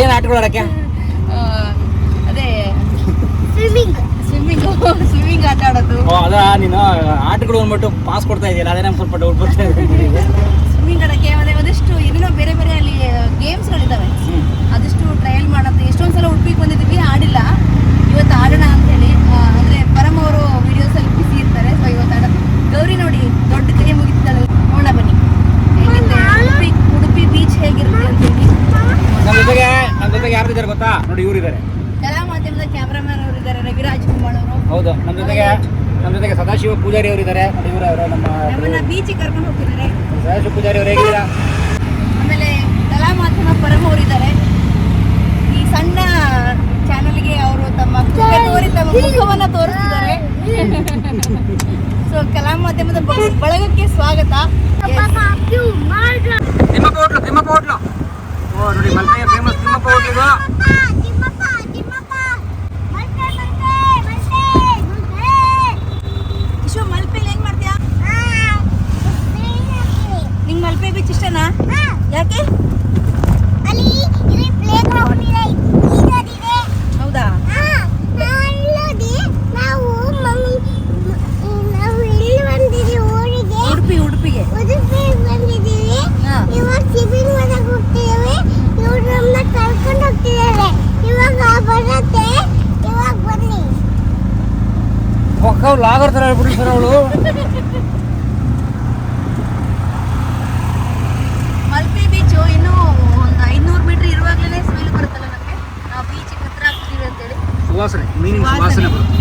ಏನ್ ಆಟಗಳು ಆಡಕ್ಕೆ? ಅದೇ ಸ್ವಿಮ್ಮಿಂಗ್ ಸ್ವಿಮ್ಮಿಂಗ್ ಸ್ವಿಮ್ಮಿಂಗ್ ಆಟ ಆಡೋದು. ಓ ಅದ ನೀನು ಆಟಗಳು ಅಂದ್ಬಿಟ್ಟು ಪಾಸ್ ಕೊಡ್ತಾ ಇದೆಯಲ್ಲ ಅದೇ ನಮ್ಗೆ ಸ್ವಲ್ಪ ಡೌಟ್ ಬರ್ತಾ ಇದೆ. ಸ್ವಿಮ್ಮಿಂಗ್ ಆಡಕ್ಕೆ ಮತ್ತೆ ಒಂದಿಷ್ಟು ಏನೇನೋ ಬೇರೆ ಬೇರೆ ಅಲ್ಲಿ ಗೇಮ್ಸ್ಗಳಿದ್ದಾವೆ ಹ್ಮ್. ಅದಷ್ಟು ಟ್ರಯಲ್ ಮಾಡೋದು. ಎಷ್ಟೊಂದು ಸಲ ಉಡುಪಿಗೆ ಬಂದಿದ್ದೀವಿ ಆಡಿಲ್ಲ. ಇವತ್ತು ಆಡೋಣ ಅಂತ ಹೇಳಿ ಅಂದ್ರೆ ಪರಮ್ ಅವರು ವಿಡಿಯೋಸಲ್ಲಿ ಬಿಸಿ ಇರ್ತಾರೆ. ಸೊ ಇವತ್ತು ಗೌರಿ ನೋಡಿ ದೊಡ್ಡ ಕೈ ಮುಗಿತಾಳೆ ನೋಡ ಬನ್ನಿ ಹೇಗಿರುತ್ತೆ ಉಡುಪಿ ಉಡುಪಿ ಬೀಚ್ ಹೇಗಿರುತ್ತೆ ಅಂತೇಳಿ ನಮ್ಮ ಜೊತೆಗೆ ನಮ್ಮ ಜೊತೆಗೆ ಯಾರು ಇದ್ದಾರೆ ಗೊತ್ತಾ ನೋಡಿ ಇವ್ರು ಇದ್ದಾರೆ ಕಲಾ ಮಾಧ್ಯಮದ ಕ್ಯಾಮ್ರಾಮನ್ ಅವರು ಇದ್ದಾರೆ ರವಿರಾಜ್ ಕುಮಾರ್ ಅವರು ಹೌದು ನಮ್ಮ ಜೊತೆಗೆ ನಮ್ಮ ಜೊತೆಗೆ ಸದಾಶಿವ ಪೂಜಾರಿ ಅವರು ಇದ್ದಾರೆ ಇವರು ಅವರು ನಮ್ಮ ನಮ್ಮನ್ನ ಬೀಚಿಗೆ ಕರ್ಕೊಂಡು ಹೋಗ್ತಿದ್ದಾರೆ. ಸದಾಶಿವ ಪೂಜಾರಿ ಅವರು ಹೇಗಿದ್ದೀರಾ? ಆಮೇಲೆ ಕಲಾ ಮಾಧ್ಯಮ ಪರಮ ಅವರು ಇದ್ದಾರೆ. ಈ ಸಣ್ಣ ಚಾನಲ್ಗೆ ಅವರು ತಮ್ಮ ತೋರಿ ತಮ್ಮ ಮುಖವನ್ನ ತೋರಿಸ್ತಿದ್ದಾರೆ. ಸೊ ಕಲಾ ಮಾಧ್ಯಮದ ಬಳಗಕ್ಕೆ ಸ್ವಾಗತ. ನಿಮ್ಮ ತಿಮ್ಮಪ್ಪ ಹೋಟ್ಲು ಓ ನೋಡಿ ಮಲ್ಪೆಯ ಫೇಮಸ್ ತಿಮ್ಮಪ್ಪ ಹೋಟ್ಲಿದು ನಿಂಗೆ ಮಲ್ಪೆ ಬೀಚ್ ಇಷ್ಟನಾ ಯಾಕೆ ಹೌದಾ ಉಡುಪಿ ಉಡುಪಿಗೆ ಹಾ. ಇವಾಗ ಸಿಬಿಲ್ ಮಾಡಕ್ ಹೋಗ್ತಿದ್ದೇವೆ ಇವ್ರು ನಮ್ಮನ್ನ ಕರ್ಕೊಂಡು ಹೋಗ್ತಿದ್ದಾರೆ ಇವಾಗ ಬರತ್ತೆ ಇವಾಗ ಬನ್ನಿ ಪಕ್ಕ ಲಾಗರ್ ಥರ ಹೇಳ್ಬಿಡಿ ಸರ್ ಅವಳು ಮಲ್ಪೆ ಬೀಚು ಇನ್ನೂ ಒಂದು ಐನೂರು ಮೀಟರ್ ಇರುವಾಗಲೇ ಸ್ಮೆಲ್ ಬರುತ್ತಲ್ಲ ನಮಗೆ ನಾವು ಬೀಚಿಗೆ ಹತ್ರ ಆಗ್ತೀವಿ ಅಂತೇಳಿ ಸುವಾಸನೆ ಮೀನಿನ ಸುವಾಸನೆ. ಬರುತ್ತೆ.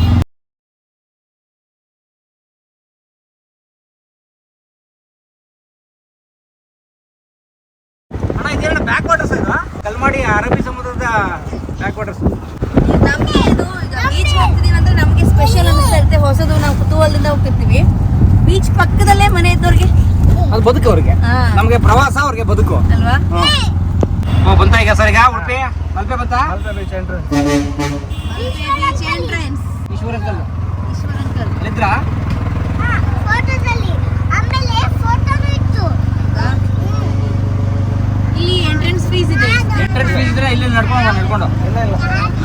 ಅಣ್ಣ ಇದೇನ ಬ್ಯಾಕ್ ವಾಟರ್ಸ್ ಇದು ಕಲ್ಮಾಡಿ ಅರಬ್ಬಿ ಸಮುದ್ರದ ಬ್ಯಾಕ್ ವಾಟರ್ಸ್ ನಮಗೆ ಇದು ಈಗ ಬೀಚ್ ಹೋಗ್ತಿದೀವಿ ಅಂದ್ರೆ ನಮಗೆ ಸ್ಪೆಷಲ್ ಅನಿಸ್ತಾ ಇರುತ್ತೆ. ಹೊಸದು ನಾವು ಕುತೂಹಲದಿಂದ ಹೋಗ್ತಿರ್ತೀವಿ. ಬೀಚ್ ಪಕ್ಕದಲ್ಲೇ ಮನೆ ಇದ್ದವ್ರಿಗೆ. ಅದು ಬದುಕು ಅವ್ರಿಗೆ. ಹಾ. ನಮಗೆ ಪ್ರವಾಸ ಅವ್ರಿಗೆ ಬದುಕು. ಅಲ್ವಾ? ಹ್ಞೂ ಬಂತ ಈಗ ಸರ್ ಈಗ ಉಡುಪಿ? ಮಲ್ಪೆ ಬಂತ? Beach entrance Eshwarakal Eshwara uncle ಅಲ್ಲಿದ್ರ ಫೋಟೋದಲ್ಲಿ ಆಮೇಲೆ ಫೋಟೋನು ಇತ್ತು. ಇಲ್ಲಿ ಎಂಟ್ರೆನ್ಸ್ ಫೀಸ್ ಇದೆ. ಎಂಟ್ರೆನ್ಸ್ ಫೀಸ್ ಇದ್ರೆ ಇಲ್ಲಿ ನಡ್ಕೊಂಡು ನಡ್ಕೊಂಡು.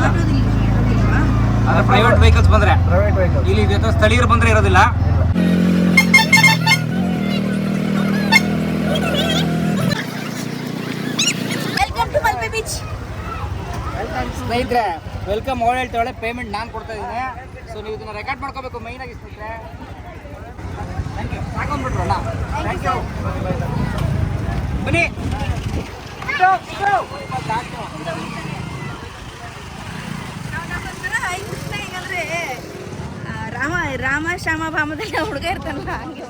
ಆಟೋದಿಲ್ಲ ಪ್ರೈವೇಟ್ ವೆಹಿಕಲ್ಸ್ ಬಂದ್ರೆ. ಪ್ರೈವೇಟ್ ವೆಹಿಕಲ್ ಇಲ್ಲಿ ಸ್ಥಳೀಯರು ಬಂದ್ರೆ ಇರೋದಿಲ್ಲ. ಬೀಚ್ ಸ್ನೇಹಿತರೆ ವೆಲ್ಕಮ್ ಓಡ್ ಹೇಳ್ತಾಳೆ ಪೇಮೆಂಟ್ ನಾನು ಕೊಡ್ತಾ ಇದ್ದೀನಿ. ಸೊ ನೀವು ಇದನ್ನ ರೆಕಾರ್ಡ್ ಮಾಡ್ಕೋಬೇಕು ಮೈನ್ ಆಗಿ ಸ್ನೇಹಿತರೆ. ಬನ್ನಿ. ರಾಮ ರಾಮ ಶ್ಯಾಮ ಭಾಮದಲ್ಲಿ ಹುಡುಗ ಇರ್ತಾನಲ್ಲ ಹಂಗೆ.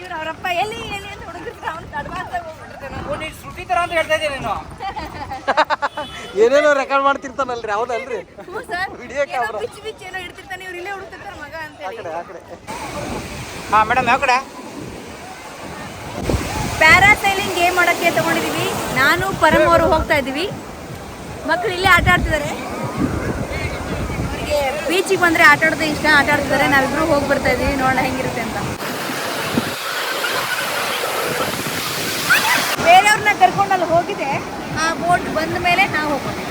ಇವ್ರು ಅವರಪ್ಪ ಎಲ್ಲಿ ಎಲ್ಲಿ ಅಂತ ಹುಡುಗಿರ್ತಾರೆ ಅವ್ನು ಅಡ್ವಾನ್ಸ್ ಆಗಿ ಹೋಗ್ಬಿಟ್ಟಿರ್ತಾನೆ ಶ್ರುತಿ ತರ ಅಂತ ಹೇಳ್ತಾ ಇದ್ದೀನಿ ನೀನು. ಏನೇನೋ ರೆಕಾರ್ಡ್ ಮಾಡ್ತಿರ್ತಾನಲ್ರಿ ಅವನಲ್ರಿ. ಬಿಚ್ಚಿ ಬಿಚ್ಚಿ ಏನೋ ಇಡ್ತಿರ್ತಾನೆ ಇವ್ರು ಇಲ್ಲೇ ಹುಡುಕ್ತಿರ್ತಾರೆ ಮಗ ಅಂತ ಹೇಳಿ. ಆ ಕಡೆ ಹಾ ಮೇಡಮ್ ಯಾವ ಕಡೆ? ಪ್ಯಾರಾಸೈಲಿಂಗ್ ಗೇಮ್ ಮಾಡಕ್ಕೆ ತಗೊಂಡಿದೀವಿ. ನಾನು ಪರಮ್ ಅವರು ಹೋಗ್ತಾ ಇದ್ದೀವಿ. ಮಕ್ಕಳು ಇಲ್ಲೇ ಆಟ ಆಡ್ತಿದ್ದಾರೆ. ಅವರಿಗೆ ಬೀಚಿಗೆ ಬಂದರೆ ಆಟ ಆಡೋದು ಇಷ್ಟ ಆಟ ಆಡ್ತಿದ್ದಾರೆ. ನಾವಿಬ್ರು ಹೋಗಿ ಬರ್ತಾ ಇದ್ದೀವಿ. ನೋಡೋಣ ಹೆಂಗಿರುತ್ತೆ ಅಂತ. ಬೇರೆಯವ್ರನ್ನ ಕರ್ಕೊಂಡು ಅಲ್ಲಿ ಹೋಗಿದೆ. ಆ ಬೋಟ್ ಬಂದ ಮೇಲೆ ನಾವು ಹೋಗೋದು.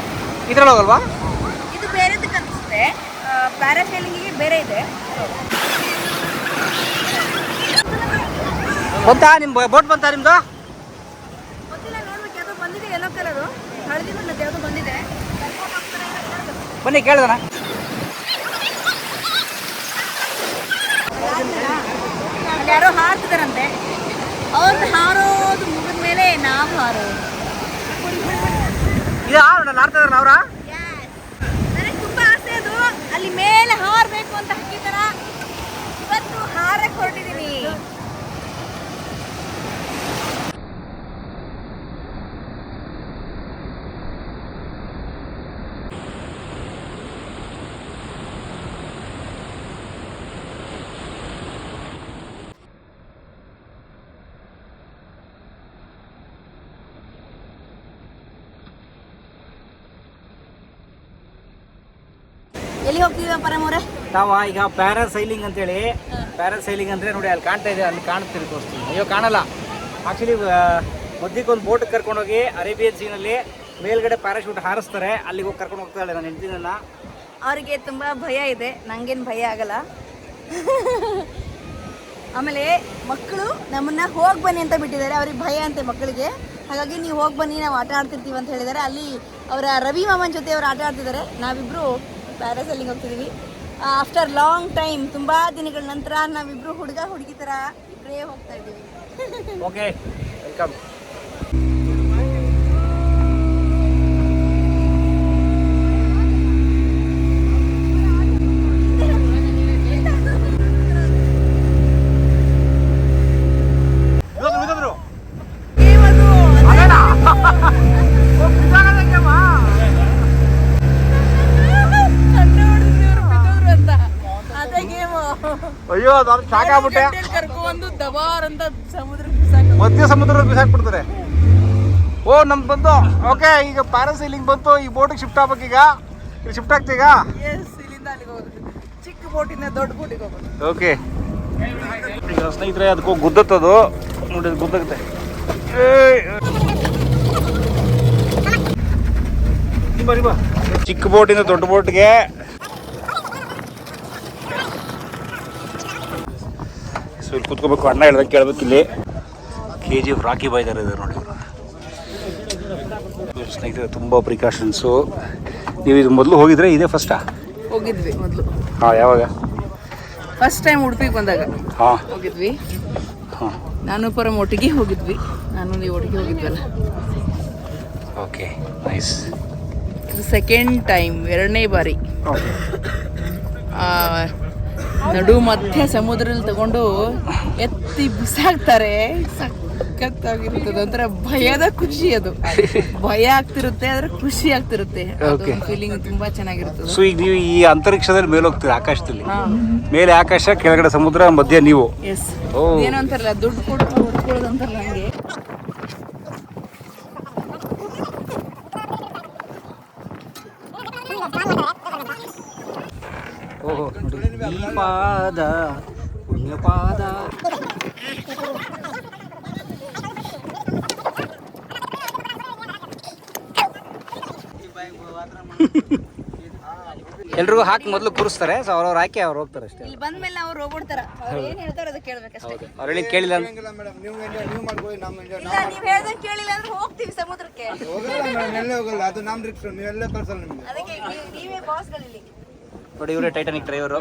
ಇದ್ರಲ್ಲಿ ಹೋಗಲ್ವಾ? ಇದು ಬೇರೆದಕ್ಕೆ ಅನಿಸುತ್ತೆ ಪ್ಯಾರಾಸೈಲಿಂಗಿಗೆ ಬೇರೆ ಇದೆ. ಬಂತಾ ನಿಮ್ ಬೋಟ್ ಬಂತಾ ನಿಮ್ದು? ಗೊತ್ತಿಲ್ಲ ನೋಡ್ಬೇಕು. ಯಾವುದೋ ಬಂದಿದೆ ಎಲ್ಲೋ ಕಲರು ಹಳದಿ ಬಣ್ಣದ ಯಾವುದೋ ಬಂದಿದೆ. ಬನ್ನಿ ಕೇಳ್ದಣ ಯಾರೋ ಹಾರ್ತಿದಾರಂತೆ. ಅವ್ರದ್ದು ಹಾರೋದು ಮುಗಿದ ಮೇಲೆ ನಾವು ಹಾರೋದು. ಇದು ನಾನು ಆಡ್ತಾ ಇದಾರೆ ಅವ್ರ ನನಗೆ ತುಂಬಾ ಆಸೆ ಅದು. ಅಲ್ಲಿ ಮೇಲೆ ಹಾರಬೇಕು ಅಂತ ಹಾಕಿದಾರ. ಇವತ್ತು ಹಾರಕ್ಕೆ ಹೊರಟಿದ್ದೀನಿ ಹೋಗ್ತಿದ್ದೀವಿ ಪರಮವ್ರೆ ನಾವು ಈಗ ಪ್ಯಾರಾ ಸೈಲಿಂಗ್ ಅಂತೇಳಿ. ಪ್ಯಾರಾಸೈಲಿಂಗ್ ಅಂದರೆ ನೋಡಿ ಅಲ್ಲಿ ಕಾಣ್ತಾ ಇದೆ ಅಲ್ಲಿ ಕಾಣ್ತೀರಿ ತೋರಿಸ್ತೀನಿ ಅಯ್ಯೋ ಕಾಣಲ್ಲ. ಆ್ಯಕ್ಚುಲಿ ಮಧ್ಯಕ್ಕೆ ಒಂದು ಬೋಟ್ ಕರ್ಕೊಂಡೋಗಿ ಅರೇಬಿಯನ್ ಸೀನಲ್ಲಿ ಮೇಲ್ಗಡೆ ಪ್ಯಾರಾಶೂಟ್ ಹಾರಿಸ್ತಾರೆ. ಅಲ್ಲಿಗೆ ಹೋಗಿ ಕರ್ಕೊಂಡು ಹೋಗ್ತಾಳೆ ನಾನು ಹೆಂಡ್ತಿನನ್ನ ಅವರಿಗೆ ತುಂಬ ಭಯ ಇದೆ. ನಂಗೇನು ಭಯ ಆಗಲ್ಲ. ಆಮೇಲೆ ಮಕ್ಕಳು ನಮ್ಮನ್ನ ಹೋಗಿ ಬನ್ನಿ ಅಂತ ಬಿಟ್ಟಿದ್ದಾರೆ. ಅವ್ರಿಗೆ ಭಯ ಅಂತೆ ಮಕ್ಕಳಿಗೆ. ಹಾಗಾಗಿ ನೀವು ಹೋಗಿ ಬನ್ನಿ ನಾವು ಆಟ ಆಡ್ತಿರ್ತೀವಿ ಅಂತ ಹೇಳಿದ್ದಾರೆ. ಅಲ್ಲಿ ಅವರ ರವಿ ಮಾಮನ್ ಜೊತೆ ಅವರು ಆಟ ಆಡ್ತಿದ್ದಾರೆ. ನಾವಿಬ್ಬರು ಪ್ಯಾರಾಸೈಲಿಂಗ್ ಹೋಗ್ತಿದೀವಿ. ಆಫ್ಟರ್ ಲಾಂಗ್ ಟೈಮ್ ತುಂಬಾ ದಿನಗಳ ನಂತರ ನಾವಿಬ್ರು ಹುಡುಗ ಹುಡುಗಿ ಥರ ಇಬ್ಬರೇ ಹೋಗ್ತಾ ಇದ್ದೀವಿ. ಓಕೆ ಅಯ್ಯೋ ಅದು ಶಾಕ್ ಆಗ್ಬಿಟ್ಟೆ. ಕರ್ಕೊಂಡು ದಬಾರ್ ಅಂತ ಸಮುದ್ರ. ಮಧ್ಯ ಸಮುದ್ರ ಬಿಸಾಕ್ಬಿಡ್ತಾರೆ. ಓ ನಮ್ ಬಂತು ಓಕೆ ಈಗ ಪ್ಯಾರಾಸೈಲಿಂಗ್ ಬಂತು ಈ ಬೋಟಿಗೆ ಶಿಫ್ಟ್ ಆಗ್ಬೇಕು ಈಗ. ಇಲ್ಲಿ ಶಿಫ್ಟ್ ಆಗ್ತೀಗ ಎಸ್ ಇಲ್ಲಿಂದ ಅಲ್ಲಿಗೆ ಹೋಗೋದು ಚಿಕ್ಕ ಬೋಟಿಂದ ದೊಡ್ಡ ಬೋಟಿಗೆ ಹೋಗೋದು ಓಕೆ ಈಗ ಸ್ನೇಹಿತರೆ ಅದಕ್ಕೆ ಹೋಗಿ ಗುದ್ದತ್ತದು. ನೋಡಿ ಅದು ಬಾ ಚಿಕ್ಕ ಬೋಟಿಂದ ದೊಡ್ಡ ಬೋಟ್ಗೆ ಸೊ ಇಲ್ಲಿ ಕುತ್ಕೋಬೇಕು ಅಣ್ಣ ಹೇಳ್ದಂಗೆ ಕೇಳ್ಬೇಕು ಇಲ್ಲಿ. K G F Rocky boy ಇದ್ದಾರೆ ಇದೆ ನೋಡಿ. ಸ್ನೇಹಿತರೆ ತುಂಬ ಪ್ರಿಕಾಷನ್ಸು ನೀವು ಇದು ಮೊದಲು ಹೋಗಿದ್ರೆ? ಇದೇ ಫಸ್ಟಾ ಹೋಗಿದ್ವಿ ಮೊದಲು. ಹಾಂ ಯಾವಾಗ? ಫಸ್ಟ್ ಟೈಮ್ ಉಡುಪಿಗೆ ಬಂದಾಗ. ಹಾಂ. ಹೋಗಿದ್ವಿ. ಹಾಂ. ನಾನು ಪರಂ ಒಟ್ಟಿಗೆ ಹೋಗಿದ್ವಿ. ನಾನು ನೀವು ಒಟ್ಟಿಗೆ ಹೋಗಿದ್ವಲ್ಲ. ಓಕೆ ನೈಸ್ ಇದು ಸೆಕೆಂಡ್ ಟೈಮ್ ಎರಡನೇ ಬಾರಿ. ನಡು ಮಧ್ಯ ಸಮುದ್ರದಲ್ಲಿ ತಗೊಂಡು ಎತ್ತಿ ಬಿಸಾಕ್ತಾರೆ. ಸಖತ್ತಾಗಿರ್ತದೆ ಒಂಥರ ಭಯದ ಖುಷಿ ಅದು. ಭಯ ಆಗ್ತಿರುತ್ತೆ ಆದ್ರೆ ಖುಷಿ ಆಗ್ತಿರುತ್ತೆ. ಫೀಲಿಂಗ್ ತುಂಬಾ ಚೆನ್ನಾಗಿರುತ್ತೆ ಸೊ ಈಗ ನೀವು ಈ ಅಂತರಿಕ್ಷದಲ್ಲಿ ಮೇಲೆ ಹೋಗ್ತೀರಿ ಆಕಾಶದಲ್ಲಿ ಮೇಲೆ ಆಕಾಶ ಕೆಳಗಡೆ ಸಮುದ್ರ ಮಧ್ಯ ನೀವು. ಏನೋ ಅಂತಾರಲ್ಲ ದುಡ್ಡು ಕೊಟ್ಟು ಹೊತ್ಕೊಳ್ಳೋದು ಅಂತಾರಲ್ಲ ಹಂಗೆ ಓಹೋ ನೋಡಿ ಈ ಪಾದ ಪುಣ್ಯ ಪಾದ ಎಲ್ರಿಗೂ ಹಾಕಿ ಮೊದಲು ಕೂರಿಸ್ತಾರೆ. ಸೊ ಅವ್ರವ್ರು ಹಾಕಿ ಅವ್ರು ಹೋಗ್ತಾರೆ ಅಷ್ಟೇ. ಇಲ್ಲಿ ಬಂದ್ಮೇಲೆ ಅವ್ರು ಹೋಗ್ಬಿಡ್ತಾರೆ. ಅವ್ರು ಏನು ಹೇಳ್ತಾರೆ ಅದಕ್ಕೆ ಕೇಳ್ಬೇಕಷ್ಟೇ ಅವ್ರು ಹೇಳಿ ಕೇಳಿಲ್ಲ ನೀವು ಇಲ್ಲ ನೀವು ಹೇಳ್ದಂಗ್ ಕೇಳಿಲ್ಲ ಅಂದ್ರೆ ಹೋಗ್ತೀವಿ ಸಮುದ್ರಕ್ಕೆ. ಅದು ನಮ್ಮ ರಿಕ್ಷನ್ ನೀವೆಲ್ಲ ಕಳ್ಸಲ್ಲ ನಿಮಗೆ. ಅದಕ್ಕೆ ನೀವ್- ನೀವೇ ಬಾಸ್ಗಳಿಲ್ಲಿ ನೋಡಿ ಇವರೇ ಟೈಟಾನಿಕ್ ಡ್ರೈವರು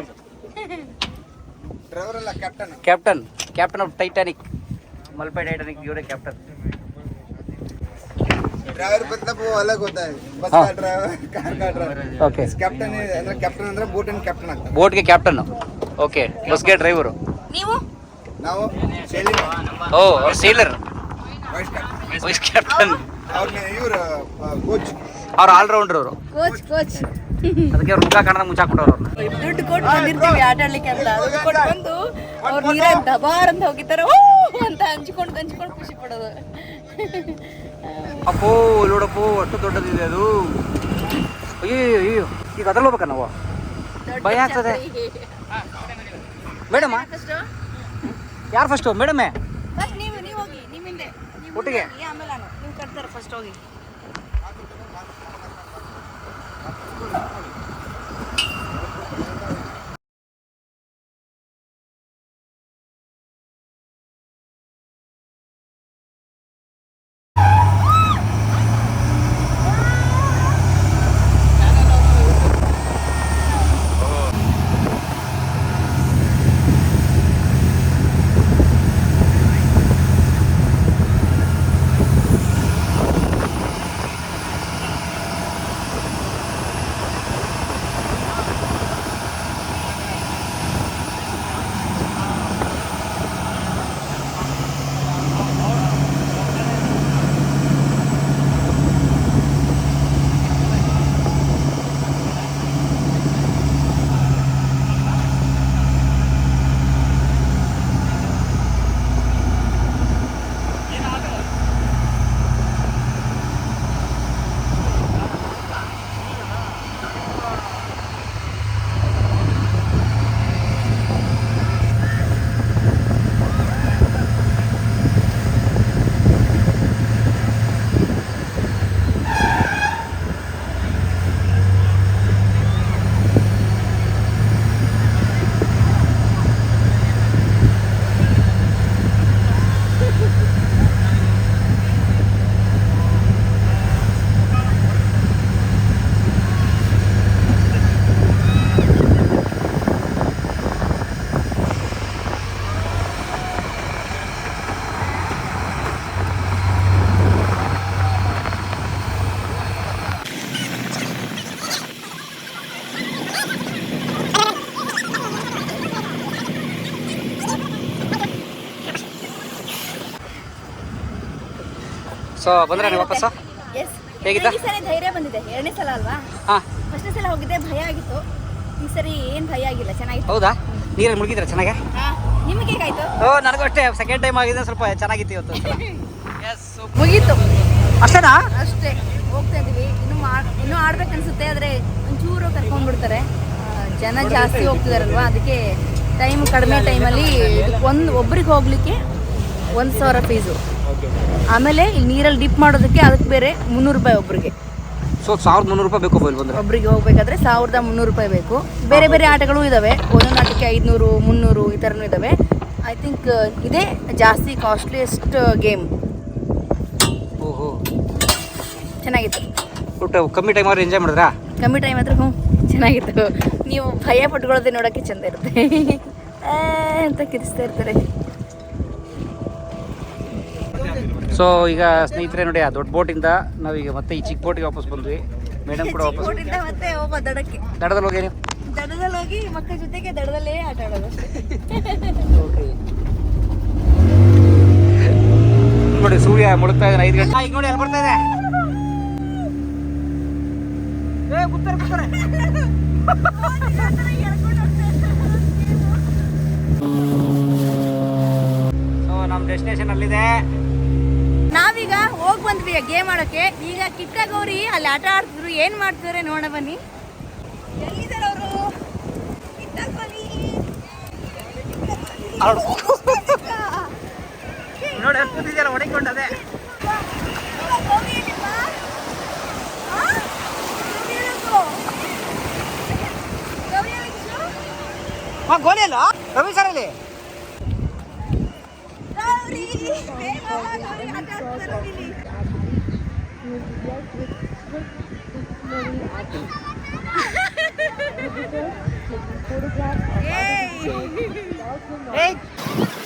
ಡ್ರೈವರ್ ಅಲ್ಲ captain captain captain of Titanic Malpe Titanic ಇವರೇ ಕ್ಯಾಪ್ಟನ್ ಡ್ರೈವರ್ ಬಂದ ಅಲ್ಲ ಗೊತ್ತಾಯ್ತು bus driver driver okay captain ಅಂದ್ರೆ ಕ್ಯಾಪ್ಟನ್ ಅಂದ್ರೆ ಬೋಟ್ ಅಂಡ್ ಕ್ಯಾಪ್ಟನ್ ಆಗ್ತಾರೆ. ಬೋಟ್ಗೆ ಕ್ಯಾಪ್ಟನ್ ಓಕೆ ಬಸ್ಗೆ ಡ್ರೈವರು ನೀವು? ನಾವು sailor oh sailor vice captain vice captain ಅವ್ರ ಇವರು ಕೋಚ್ ಅವ್ರ ಆಲ್ರೌಂಡರ್ ಅವರು. ಕೋಚ್ ಕೋಚ್ ಅದಕ್ಕೆ ರೋಗ ಕಾಣದ ಮುಚ್ಚಾಕ್ಬಿಟ್ಟವ್ರು ಅವ್ರನ್ನ. ದುಡ್ಡು ಕೊಟ್ಟು ಬಂದಿರ್ತೀವಿ ಆಟ ಆಡ್ಲಿಕ್ಕೆ ಅಂತ. ದುಡ್ಡು ಕೊಟ್ಟು ಬಂದು ಅವ್ರ ನೀರೇ ದಬಾರ್ ಅಂತ ಹೋಗಿದ್ದಾರೆ ಓ ಅಂತ ಹಂಚ್ಕೊಂಡು ಹಂಚ್ಕೊಂಡು ಖುಷಿ ಪಡೋದು. ಅಪ್ಪೋ ನೋಡಪ್ಪೋ ಅಷ್ಟು ದೊಡ್ಡದಿದೆ ಅದು. ಅಯ್ಯೋ ಅಯ್ಯೋ ಈಗ ಅದ್ರಲ್ಲಿ ಹೋಗ್ಬೇಕ ನಾವು? ಭಯ ಆಗ್ತದೆ. ಮೇಡಮ್? ಯಾರು ಫಸ್ಟು ಮೇಡಮೇ? ಒಟ್ಟಿಗೆ? ಆಮೇಲೆ ನಾನು. ನೀವು ಕಟ್ತಾರೆ ಫಸ್ಟ್ ಹೋಗಿ. ಸೊ ಬಂದ್ರೆ ನೀವು ವಾಪಸ್ಸು? ಎಸ್? ಈ ಸರಿ ಧೈರ್ಯ ಬಂದಿದೆ. ಎರಡನೇ ಸಲ ಅಲ್ವಾ? ಹಾಂ. ಫಸ್ಟ್ನೇ ಸಲ ಹೋಗಿದ್ದೆ ಭಯ ಆಗಿತ್ತು. ಈ ಸರಿ ಏನು ಭಯ ಆಗಿಲ್ಲ ಚೆನ್ನಾಗಿತ್ತು. ಹೌದಾ? ನೀರಲ್ಲಿ ಮುಳುಗಿದ್ರ ಚೆನ್ನಾಗೆ? ನಿಮಗೆ ಹೇಗಾಯ್ತು? ಓ ನನಗೂ ಅಷ್ಟೇ. ಸೆಕೆಂಡ್ ಟೈಮ್ ಆಗಿದೆ ಸ್ವಲ್ಪ ಚೆನ್ನಾಗಿತ್ತು ಇವತ್ತು ಎಸ್ ಮುಗೀತು. ಅಷ್ಟೇನಾ? ಅಷ್ಟೇ. ಹೋಗ್ತಾ ಇದೀವಿ ಇನ್ನು ಇನ್ನೂ ಆಡ್ಬೇಕು ಅನ್ಸುತ್ತೆ ಆದ್ರೆ ಒಂಚೂರು ಕರ್ಕೊಂಡ್ಬಿಡ್ತಾರೆ. ಜನ ಜಾಸ್ತಿ ಹೋಗ್ತಿದಾರಲ್ವಾ? ಅದಕ್ಕೆ ಟೈಮ್ ಕಡಿಮೆ ಟೈಮಲ್ಲಿ ಒಂದು ಒಬ್ರಿಗೆ ಹೋಗ್ಲಿಕ್ಕೆ ಒಂದು ಸಾವಿರ ಫೀಸು ಆಮೇಲೆ ಇಲ್ಲಿ ನೀರಲ್ಲಿ ಡಿಪ್ ಮಾಡೋದಕ್ಕೆ ಅದಕ್ಕೆ ಬೇರೆ ಮುನ್ನೂರು ರೂಪಾಯಿ ಒಬ್ಬರಿಗೆ ಸೊ ಸಾವಿರದ ಮುನ್ನೂರು ರೂಪಾಯಿ ಬೇಕು ಇಲ್ಲಿ ಬಂದ್ರೆ ಒಬ್ಬರಿಗೆ ಹೋಗ್ಬೇಕಾದ್ರೆ ಸಾವಿರದ ಮುನ್ನೂರು ರೂಪಾಯಿ ಬೇಕು. ಬೇರೆ ಬೇರೆ ಆಟಗಳು ಇದಾವೆ. ಒಂದೊಂದು ಆಟಕ್ಕೆ ಐದುನೂರು ಮುನ್ನೂರು ಈ ಥರನೂ ಇದಾವೆ. ಐ ಥಿಂಕ್ ಇದೇ ಜಾಸ್ತಿ ಕಾಸ್ಟ್ಲಿಯೆಸ್ಟ್ ಗೇಮ್ ಓಹೋ. ಚೆನ್ನಾಗಿತ್ತು. ಊಟ ಕಮ್ಮಿ ಟೈಮ್ ಆದ್ರೆ ಎಂಜಾಯ್ ಮಾಡಿದ್ರಾ? ಕಮ್ಮಿ ಟೈಮ್ ಹತ್ರ ಹ್ಞೂ ಚೆನ್ನಾಗಿತ್ತು. ನೀವು ಭಯ ಪಟ್ಕೊಳ್ಳೋದೇ ನೋಡೋಕ್ಕೆ ಚೆಂದ ಇರುತ್ತೆ. ಅಂತ ಕಿರಿಸ್ತಾ ಇರ್ತಾರೆ. ಸೊ ಈಗ ಸ್ನೇಹಿತರೆ ನೋಡಿ ಆ ದೊಡ್ಡ ಬೋಟಿಂದ ನಾವೀಗ ಮತ್ತೆ ಈ ಚಿಕ್ಕ ಬೋಟಿಗೆ ವಾಪಸ್ ಬಂದ್ವಿ. ಮೇಡಮ್ ಕೂಡ ವಾಪಸ್ ಮತ್ತೆ ಒಬ್ಬ ದಡಕ್ಕೆ. ದಡದಲ್ಲಿ ಹೋಗಿ ನೀವು? ದಡದಲ್ಲಿ ಹೋಗಿ ಮಕ್ಕಳ ಜೊತೆಗೆ ದಡದಲ್ಲೇ ಆಟ ಆಡೋದು. ನೋಡಿ ಸೂರ್ಯ ಮುಳುಗ್ತಾ ಇದ್ದಾನೆ ಐದು ಗಂಟೆ. ಈಗ ನೋಡಿ ಅಲ್ಲಿ ಬರ್ತಾ ಇದೆ ಏ. ಸೊ ನಮ್ಮ ಡೆಸ್ಟಿನೇಷನ್ ಅಲ್ಲಿದೆ. ನಾವೀಗ ಹೋಗಿ ಬಂದ್ವಿ ಗೇಮ್ ಆಡೋಕೆ. ಈಗ ಕಿಟ್ಟ ಗೌರಿ ಅಲ್ಲಿ ಆಟ ಆಡ್ತಿದ್ರು. ಏನ್ ಮಾಡ್ತಿದ್ರೆ ನೋಡ ಬನ್ನಿ. ನೋಡಿ ಹೊಡಿಕೊಂಡದೆ. ಗೋಲಿ ಅಲ್ಲ? ರವಿ ಸರ್ ಅಲ್ಲಿ? Hey! Hey!